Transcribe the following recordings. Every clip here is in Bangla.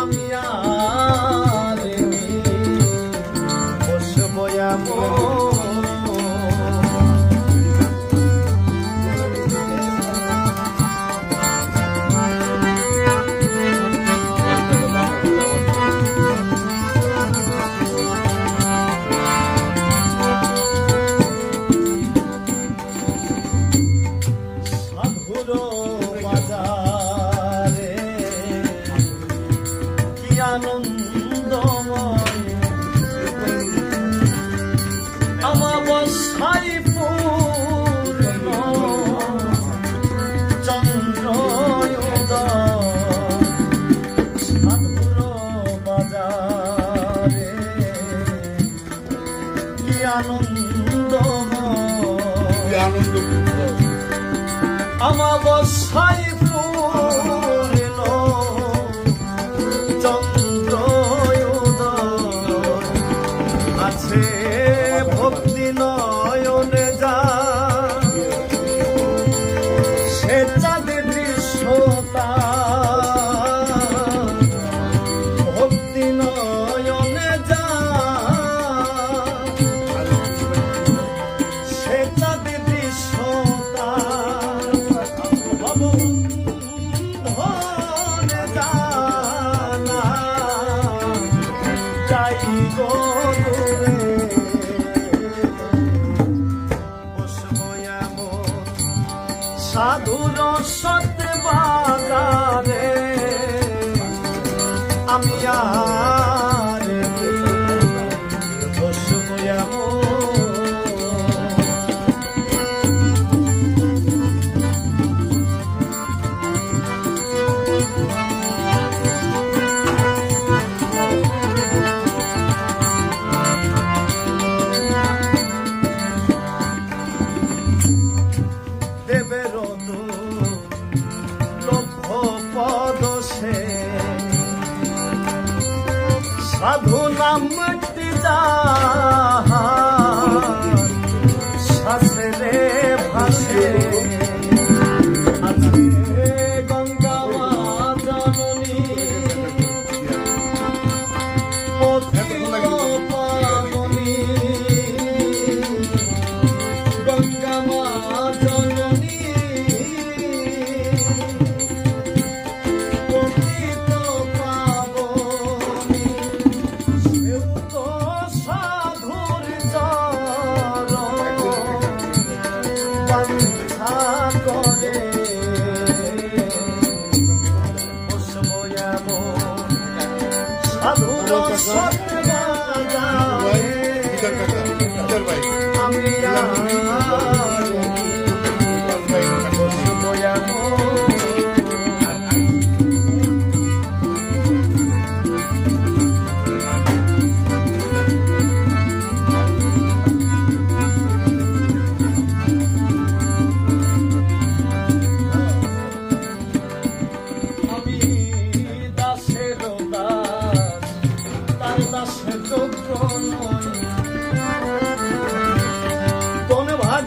আমি আনন্দ আনন্দ আমাবস্যায় পূর্ণ চন্দ্রয়োদয় আছে ভক্তি নয়নে যা। সে চাঁদের দৃশ্যতা সাধুর সত বাগানে আমি আর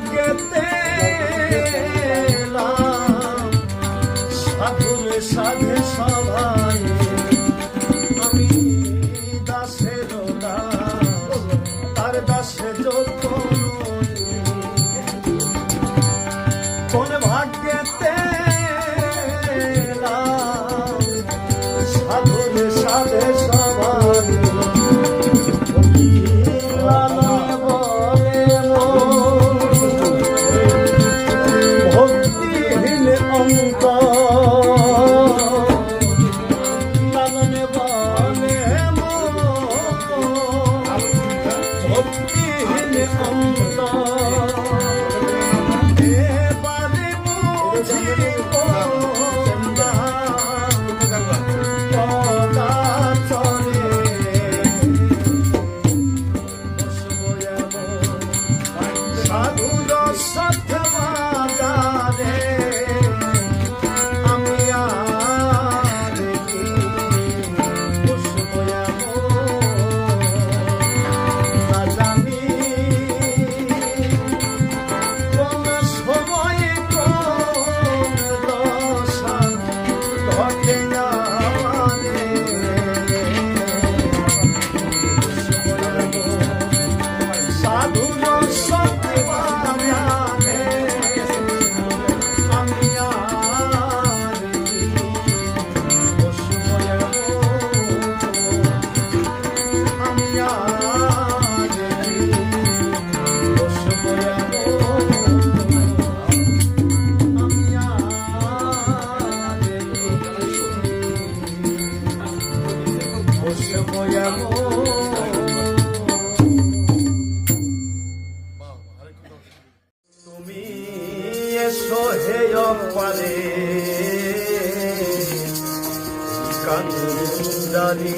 get এসো হে অপারে কান্দারি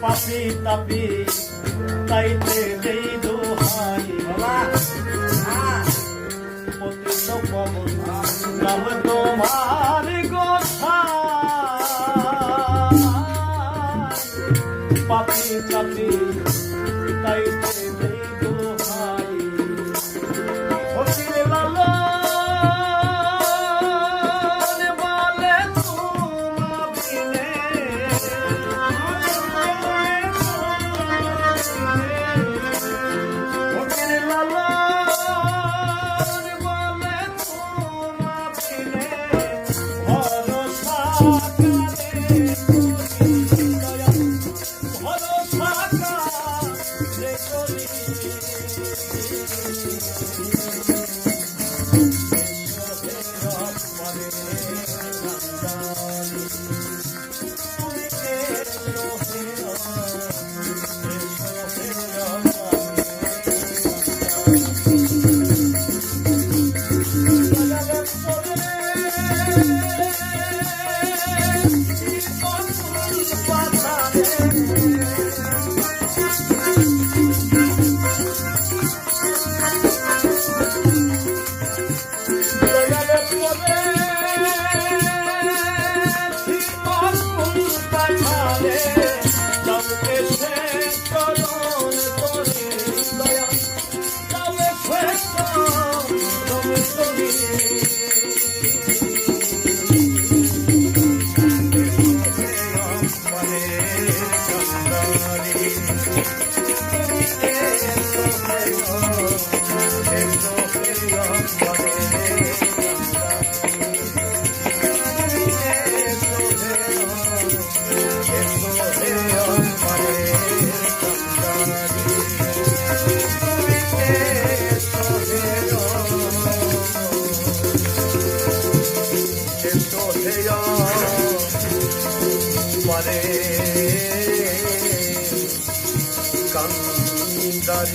পাপি তাপি তাইতে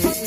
Paris.